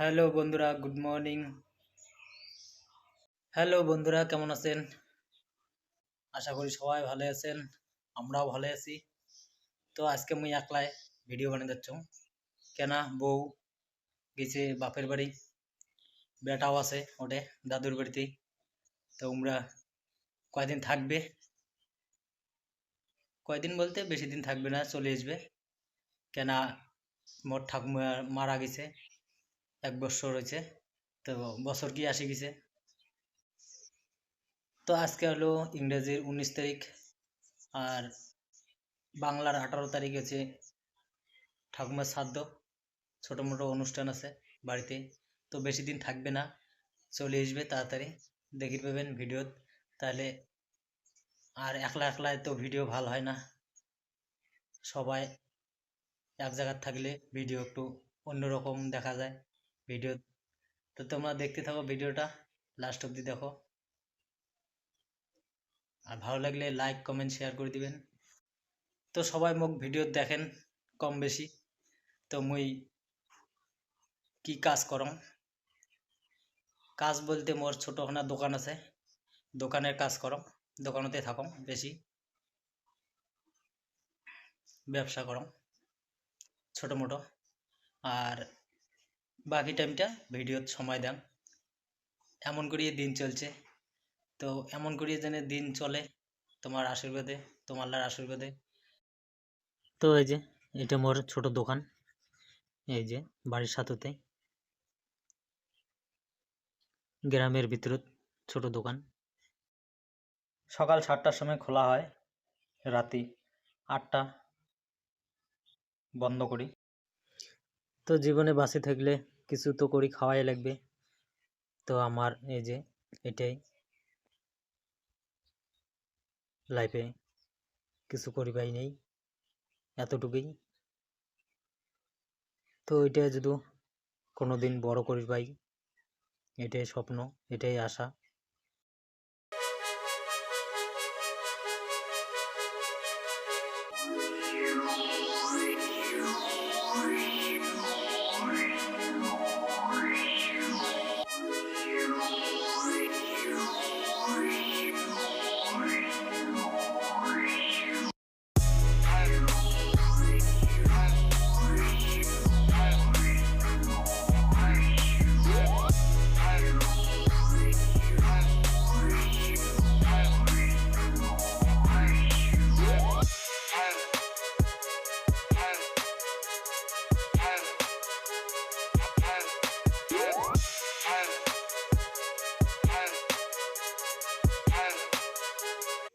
Hello বন্ধুরা good morning hello বন্ধুরা, কেমন আছেন? আশা করি সবাই ভালো আছেন, আমরাও ভালো আছি। তো আজকে মুই একলাই ভিডিও বানিয়ে যাচ্ছ কেনা বউ গেছে বাপের বাড়ি, বেটাও আছে ওটে দাদুর বাড়িতেই। তো তোমরা কয়দিন থাকবে? কয়দিন বলতে বেশি দিন থাকবে না, চলে আসবে। কেনা মোর ঠাকুমা মারা গেছে। এক বছর হয়েছে। তো বছর কি আসে গেছে? তো আজকে হলো ইংরেজির উনিশ তারিখ আর বাংলার আঠারো তারিখ হচ্ছে ঠাকুমার শ্রাদ্ধ। ছোটো মোটো অনুষ্ঠান আছে বাড়িতে। তো বেশি দিন থাকবে না, চলে আসবে তাড়াতাড়ি। দেখি পাবেন ভিডিও। তাহলে আর একলা একলায় তো ভিডিও ভালো হয় না। সবাই এক জায়গায় থাকলে ভিডিও একটু অন্যরকম দেখা যায়। ভিডিও তো তোমরা দেখতে থাকো ভিডিওটা লাস্ট অবধি দেখো। আর ভালো লাগলে লাইক কমেন্ট শেয়ার করে দিবেন। তো সবাই মোক ভিডিও দেখেন কম বেশি। তো মুই কি কাজ করম কাজ বলতে মোর ছোটোখানা দোকান আছে। দোকানের কাজ করম দোকানতে থাকম বেশি। ব্যবসা করম ছোটো মোটো। আর বাকি টাইমটা ভিডিওর সময় দেন। এমন করিয়ে দিন চলছে। তো এমন করিয়ে যেন দিন চলে তোমার আশীর্বাদে তোমার আশীর্বাদে। তো এই যে, এটা মোর ছোট দোকান। এই যে, বাড়ির সাথেতে গ্রামের ভিতর ছোট দোকান। সকাল সাতটার সময় খোলা হয়। রাতি আটটা বন্ধ করি। তো জীবনে বাঁচে থাকলে কিছু তো করি, খাওয়াই লাগবে। তো আমার এই যে এটাই। লাইফে কিছু করি পাই নেই, এতটুকুই। তো এটা যদি কোনোদিন বড় করি পাই এটাই স্বপ্ন, এটাই আশা।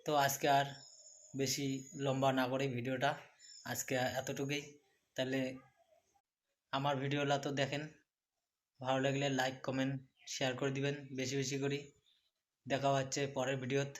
তো আজকে আর বেশি লম্বা না করে ভিডিওটা আজকে এতটুকুই। তাহলে আমার ভিডিওলা তো দেখেন, ভালো লাগলে লাইক কমেন্ট শেয়ার করে দিবেন, বেশি বেশি করে। দেখা হচ্ছে পরের ভিডিওত।